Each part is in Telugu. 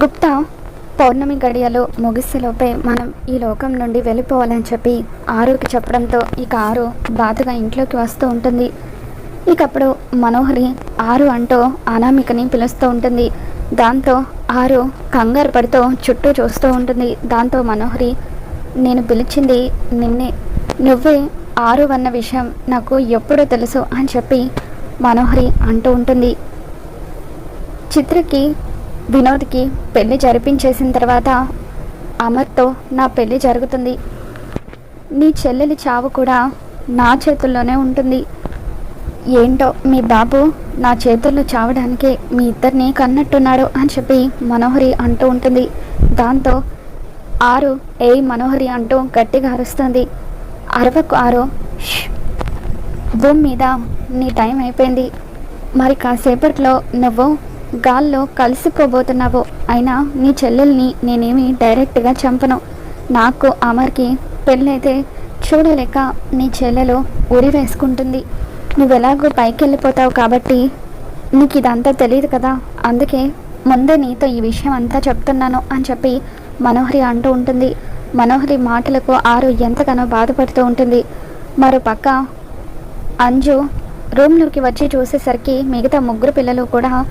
గుప్తా పౌర్ణమి గడియలు ముగిసేలోపే మనం ఈ లోకం నుండి వెళ్ళిపోవాలని చెప్పి ఆరుకి చెప్పడంతో ఇక ఆరు బాధగా ఇంట్లోకి వస్తూ ఉంటుంది. ఇకప్పుడు మనోహరి ఆరు అంటూ అనామికని పిలుస్తూ ఉంటుంది. దాంతో ఆరు కంగారు పడుతూ చుట్టూ చూస్తూ ఉంటుంది. దాంతో మనోహరి నేను పిలిచింది నిన్నే. నువ్వే ఆరు అన్న విషయం నాకు ఎప్పుడో తెలుసు అని చెప్పి మనోహరి అంటూ ఉంటుంది. చిత్రకి వినోద్కి పెళ్ళి జరిపించేసిన తర్వాత అమర్తో నా పెళ్ళి జరుగుతుంది. నీ చెల్లెలి చావు కూడా నా చేతుల్లోనే ఉంటుంది. ఏంటో మీ బాబు నా చేతుల్లో చావడానికి మీ ఇద్దరిని కన్నట్టున్నాడు అని చెప్పి మనోహరి అంటూ ఉంటుంది. దాంతో ఆరు ఏ మనోహరి అంటూ గట్టిగా అరుస్తుంది. అరవకు ఆరు భూమి మీద నీ టైం అయిపోయింది. మరి కాసేపట్లో నువ్వు గాల్లో కలుసుకోబోతున్నావో అయినా నీ చెల్లెల్ని నేనేమి డైరెక్ట్గా చంపను. నాకు అమర్కి పెళ్ళైతే చూడలేక నీ చెల్లెలో ఉరి వేసుకుంటుంది. నువ్వు ఎలాగో పైకి వెళ్ళిపోతావు కాబట్టి నీకు ఇదంతా తెలియదు కదా. అందుకే ముందే నీతో ఈ విషయం అంతా చెప్తున్నాను అని చెప్పి మనోహరి అంటూ ఉంటుంది. మనోహరి మాటలకు ఆరు ఎంతగానో బాధపడుతూ ఉంటుంది. మరో పక్క అంజు రూమ్లోకి వచ్చి చూసేసరికి మిగతా ముగ్గురు పిల్లలు కూడా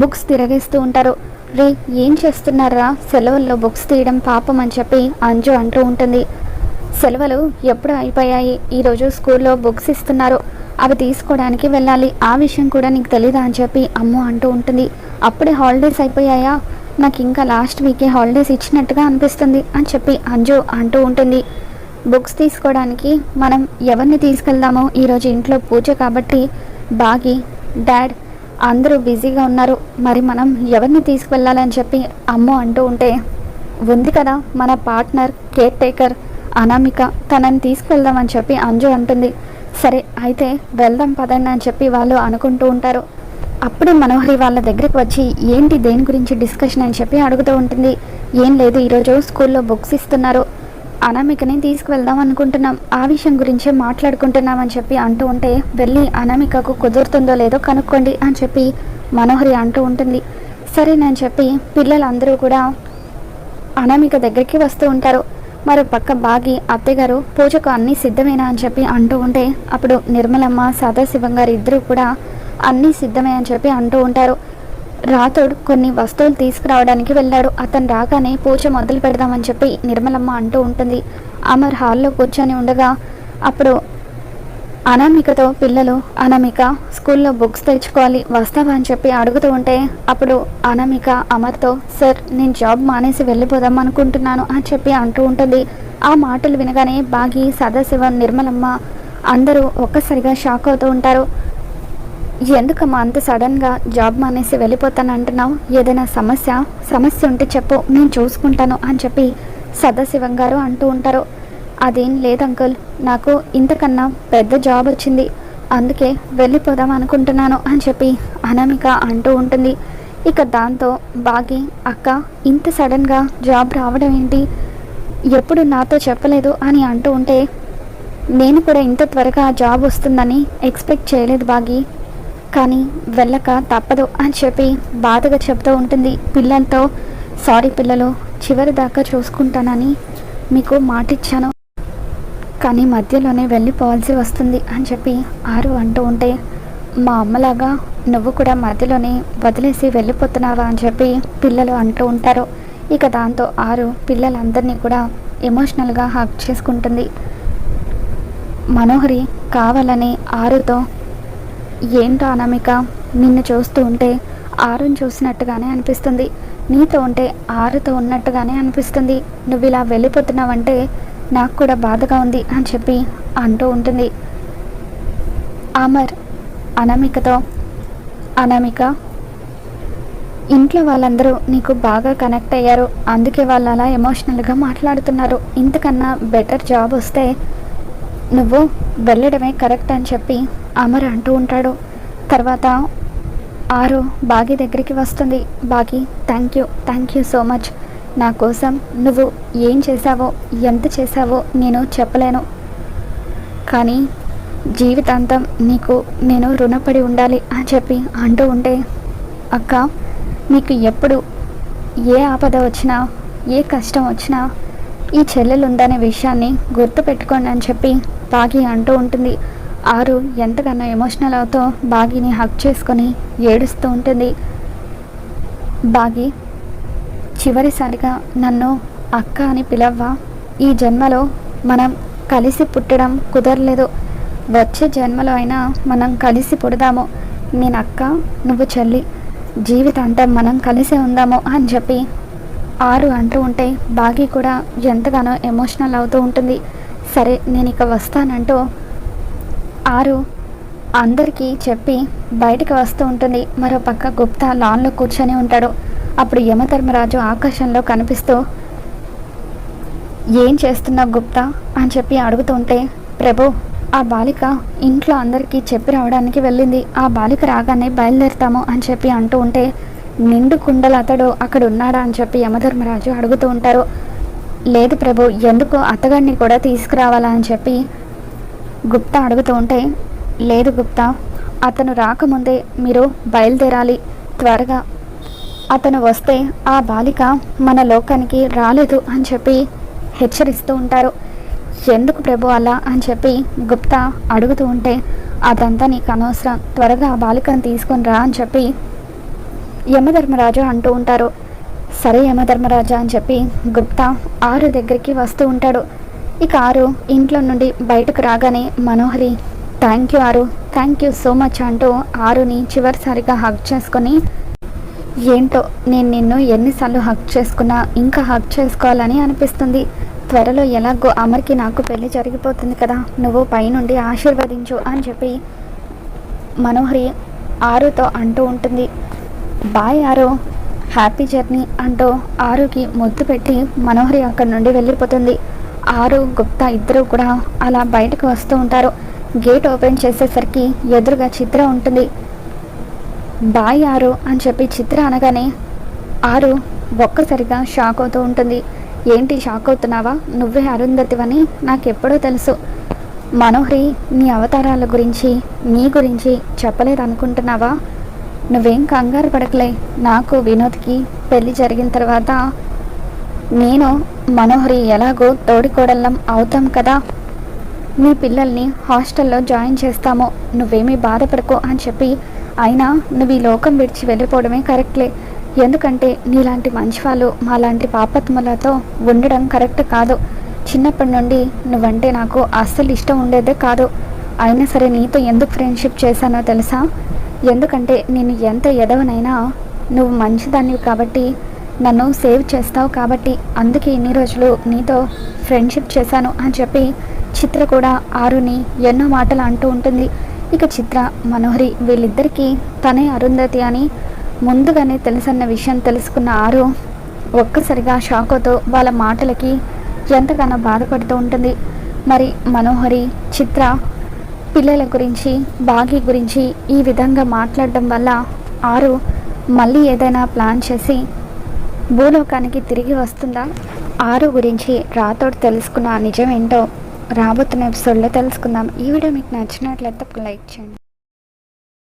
బుక్స్ తిరగేస్తూ ఉంటారు. రే ఏం చేస్తున్నారా? సెలవుల్లో బుక్స్ తీయడం పాపం అని చెప్పి అంజు అంటూ ఉంటుంది. సెలవులు ఎప్పుడు అయిపోయాయి? ఈరోజు స్కూల్లో బుక్స్ ఇస్తున్నారు. అవి తీసుకోవడానికి వెళ్ళాలి. ఆ విషయం కూడా నీకు తెలీదా అని చెప్పి అమ్మ అంటూ ఉంటుంది. అప్పుడే హాలిడేస్ అయిపోయాయా? నాకు ఇంకా లాస్ట్ వీకే హాలిడేస్ ఇచ్చినట్టుగా అనిపిస్తుంది అని చెప్పి అంజు అంటూ ఉంటుంది. బుక్స్ తీసుకోవడానికి మనం ఎవరిని తీసుకెళ్దామో? ఈరోజు ఇంట్లో పూజ కాబట్టి బాగి డాడ్ అందరూ బిజీగా ఉన్నారు. మరి మనం ఎవరిని తీసుకువెళ్ళాలని చెప్పి అమ్మో అంటూ ఉంటే ఉంది కదా మన పార్ట్నర్ కేర్ టేకర్ అనామిక తనని తీసుకెళ్దామని చెప్పి అంజు అంటుంది. సరే అయితే వెళ్దాం పదండి అని చెప్పి వాళ్ళు అనుకుంటూ ఉంటారు. అప్పుడే మనోహరి వాళ్ళ దగ్గరికి వచ్చి ఏంటి దేని గురించి డిస్కషన్? అని చెప్పి అడుగుతూ ఉంటుంది. ఏం లేదు ఈరోజు స్కూల్లో బుక్స్ ఇస్తున్నారు. అనామికని తీసుకువెళ్దాం అనుకుంటున్నాం. ఆ విషయం గురించే మాట్లాడుకుంటున్నాం అని చెప్పి అంటూ ఉంటే వెళ్ళి అనామికకు కుదురుతుందో లేదో కనుక్కోండి అని చెప్పి మనోహరి అంటూ ఉంటుంది. సరేనని చెప్పి పిల్లలందరూ కూడా అనామిక దగ్గరికి వస్తూ ఉంటారు. మరో పక్క బాగి అత్తగారు పూజకు అన్నీ సిద్ధమేనా అని చెప్పి అంటూ ఉంటే అప్పుడు నిర్మలమ్మ సదాశివం గారు ఇద్దరు కూడా అన్నీ సిద్ధమే అని చెప్పి అంటూ ఉంటారు. రాతోడు కొన్ని వస్తువులు తీసుకురావడానికి వెళ్ళాడు. అతను రాగానే పూజ మొదలు పెడదామని చెప్పి నిర్మలమ్మ అంటూ ఉంటుంది. అమర్ హాల్లో కూర్చొని ఉండగా అప్పుడు అనామికతో పిల్లలు అనామిక స్కూల్లో బుక్స్ తెచ్చుకోవాలి వస్తావా అని చెప్పి అడుగుతూ ఉంటే అప్పుడు అనామిక అమర్తో సార్ నేను జాబ్ మానేసి వెళ్ళిపోదాం అనుకుంటున్నాను అని చెప్పి అంటూ ఉంటుంది. ఆ మాటలు వినగానే బాగి సదాశివం నిర్మలమ్మ అందరూ ఒక్కసారిగా షాక్ అవుతూ ఉంటారు. ఎందుకమ్మా అంత సడన్గా జాబ్ మానేసి వెళ్ళిపోతాను అంటున్నావు ఏదైనా సమస్య? సమస్య ఉంటే చెప్పు నేను చూసుకుంటాను అని చెప్పి సదాశివం గారు అంటూ ఉంటారు. అదేం లేదు అంకుల్ నాకు ఇంతకన్నా పెద్ద జాబ్ వచ్చింది. అందుకే వెళ్ళిపోదాం అనుకుంటున్నాను అని చెప్పి అనామిక అంటూ ఉంటుంది. ఇక దాంతో బాగి అక్క ఇంత సడన్గా జాబ్ రావడం ఏంటి? ఎప్పుడు నాతో చెప్పలేదు అని అంటూ ఉంటే నేను కూడా ఇంత త్వరగా జాబ్ వస్తుందని ఎక్స్పెక్ట్ చేయలేదు బాగి. కానీ వెళ్ళక తప్పదు అని చెప్పి బాధగా చెప్తూ ఉంటుంది. పిల్లలతో సారీ పిల్లలు చివరి దాకా చూసుకుంటానని మీకు మాటిచ్చాను. కానీ మధ్యలోనే వెళ్ళిపోవాల్సి వస్తుంది అని చెప్పి ఆరు అంటూ ఉంటే మా అమ్మలాగా నువ్వు కూడా మధ్యలోనే వదిలేసి వెళ్ళిపోతున్నావా అని చెప్పి పిల్లలు అంటూ ఉంటారు. ఇక దాంతో ఆరు పిల్లలందరినీ కూడా ఎమోషనల్గా హక్ చేసుకుంటుంది. మనోహరి కావాలని ఆరుతో ఏంటో అనామిక? నిన్ను చూస్తూ ఉంటే ఆరుని చూసినట్టుగానే అనిపిస్తుంది. నీతో ఉంటే ఆరుతో ఉన్నట్టుగానే అనిపిస్తుంది. నువ్వు ఇలా వెళ్ళిపోతున్నావంటే నాకు కూడా బాధగా ఉంది అని చెప్పి అంటూ ఉంటుంది. అమర్ అనామికతో అనామిక ఇంట్లో వాళ్ళందరూ నీకు బాగా కనెక్ట్ అయ్యారు. అందుకే వాళ్ళు అలా ఎమోషనల్గా మాట్లాడుతున్నారు. ఇంతకన్నా బెటర్ జాబ్ వస్తే నువ్వు వెళ్ళడమే కరెక్ట్ అని చెప్పి అమర్ అంటూ ఉంటాడు. తర్వాత ఆరు బాగి దగ్గరికి వస్తుంది. Baagi thank you thank you so much నా కోసం నువ్వు ఏం చేశావో ఎంత చేశావో నేను చెప్పలేను. కానీ జీవితాంతం నీకు నేను రుణపడి ఉండాలి అని చెప్పి అంటూ ఉంటే అక్క నీకు ఎప్పుడు ఏ ఆపద వచ్చినా ఏ కష్టం వచ్చినా ఈ చెల్లెలు ఉందనే విషయాన్ని గుర్తుపెట్టుకోండి అని చెప్పి బాగి అంటూ ఉంటుంది. ఆరు ఎంతగానో ఎమోషనల్ అవుతూ బాగిని హక్ చేసుకొని ఏడుస్తూ ఉంటుంది. బాగి చివరిసారిగా నన్ను అక్క అని పిలవ్వా? ఈ జన్మలో మనం కలిసి పుట్టడం కుదరలేదు. వచ్చే జన్మలో అయినా మనం కలిసి పుడదాము. నేను అక్క నువ్వు చెల్లి. జీవితాంతం మనం కలిసే ఉందాము అని చెప్పి ఆరు అంటూ ఉంటే బాగి కూడా ఎంతగానో ఎమోషనల్ అవుతూ ఉంటుంది. సరే నేను ఇక వస్తానంటూ ఆరు. అందరికీ చెప్పి బయటకు వస్తూ ఉంటుంది. మరో పక్క గుప్తా లాన్లో కూర్చొని ఉంటాడు. అప్పుడు యమధర్మరాజు ఆకాశంలో కనిపిస్తూ ఏం చేస్తున్నావు గుప్తా? అని చెప్పి అడుగుతుంటే ప్రభు ఆ బాలిక ఇంట్లో అందరికీ చెప్పి రావడానికి వెళ్ళింది. ఆ బాలిక రాగానే బయలుదేరుతాము అని చెప్పి అంటూ ఉంటే నిండు కుండలు అతడు అక్కడ ఉన్నాడా అని చెప్పి యమధర్మరాజు అడుగుతూ ఉంటారు. లేదు ప్రభు ఎందుకు అతగాడిని కూడా తీసుకురావాలా? అని చెప్పి గుప్తా అడుగుతూ ఉంటే లేదు గుప్తా అతను రాకముందే మీరు బయలుదేరాలి త్వరగా. అతను వస్తే ఆ బాలిక మన లోకానికి రాలేదు అని చెప్పి హెచ్చరిస్తూ ఉంటారు. ఎందుకు ప్రభు అలా అని చెప్పి గుప్తా అడుగుతూ ఉంటే అదంతా నీకు అనవసరం త్వరగా ఆ బాలికను తీసుకుని రా అని చెప్పి యమధర్మరాజు అంటూ ఉంటారు. సరే యమధర్మరాజా అని చెప్పి గుప్తా ఆరు దగ్గరికి వస్తూ ఉంటాడు. ఇక ఆరు ఇంట్లో నుండి బయటకు రాగానే Manohari thank you Aru. Thank you so much అంటూ ఆరుని చివరిసారిగా హక్ చేసుకొని ఏంటో నేను నిన్ను ఎన్నిసార్లు హక్ చేసుకున్నా ఇంకా హక్ చేసుకోవాలని అనిపిస్తుంది. త్వరలో ఎలాగో అమర్కి నాకు పెళ్ళి జరిగిపోతుంది కదా నువ్వు పైనుండి ఆశీర్వదించు అని చెప్పి మనోహరి ఆరుతో అంటూ ఉంటుంది. బాయ్ ఆరు. హ్యాపీ జర్నీ అంటూ ఆరుకి ముద్దు పెట్టి మనోహరి అక్కడి నుండి వెళ్ళిపోతుంది. ఆరు గుప్తా ఇద్దరు కూడా అలా బయటకు వస్తూ ఉంటారు. గేట్ ఓపెన్ చేసేసరికి ఎదురుగా చిత్ర ఉంటుంది. బాయ్ ఆరు అని చెప్పి చిత్ర అనగానే ఆరు ఒక్కసారిగా షాక్ అవుతూ ఉంటుంది. ఏంటి షాక్ అవుతున్నావా? నువ్వే అరుంధతివని నాకెప్పుడో తెలుసు. మనోహరి నీ అవతారాల గురించి నీ గురించి చెప్పలేదనుకుంటున్నావా? నువ్వేం కంగారు పడకలే. నాకు వినోద్కి పెళ్ళి జరిగిన తర్వాత నేను మనోహరి ఎలాగో తోడికోడల్లం అవుతాం కదా? మీ పిల్లల్ని హాస్టల్లో జాయిన్ చేస్తాము. నువ్వేమీ బాధపడకు అని చెప్పి అయినా నువ్వు ఈ లోకం విడిచి వెళ్ళిపోవడమే కరెక్ట్లే. ఎందుకంటే నీలాంటి మంచి వాళ్ళు మాలాంటి పాపత్ములతో ఉండడం కరెక్ట్ కాదు. చిన్నప్పటి నుండి నువ్వంటే నాకు అస్సలు ఇష్టం ఉండేదే కాదు. అయినా సరే నీతో ఎందుకు ఫ్రెండ్షిప్ చేశానో తెలుసా? ఎందుకంటే నేను ఎంత ఎదవనైనా నువ్వు మంచిదాన్ని కాబట్టి నన్ను సేవ్ చేస్తావు కాబట్టి అందుకే ఇన్ని రోజులు నీతో ఫ్రెండ్షిప్ చేశాను అని చెప్పి చిత్ర కూడా ఆరుని ఎన్నో మాటలు అంటూ ఉంటుంది. ఇక చిత్ర మనోహరి వీళ్ళిద్దరికీ తనే అరుంధతి అని ముందుగానే తెలుసన్న విషయం తెలుసుకున్న ఆరు ఒక్కసారిగా షాకుతో వాళ్ళ మాటలకి ఎంతగానో బాధపడుతూ ఉంటుంది. మరి మనోహరి చిత్ర పిల్లల గురించి బాగి గురించి ఈ విధంగా మాట్లాడడం వల్ల ఆరు మళ్ళీ ఏదైనా ప్లాన్ చేసి భూలోకానికి తిరిగి వస్తుందా? ఆరు గురించి రాతోడు తెలుసుకున్న నిజం ఏంటో రాబోతున్న ఎపిసోడ్లో తెలుసుకుందాం. ఈ వీడియో మీకు నచ్చినట్లయితే లైక్ చేయండి.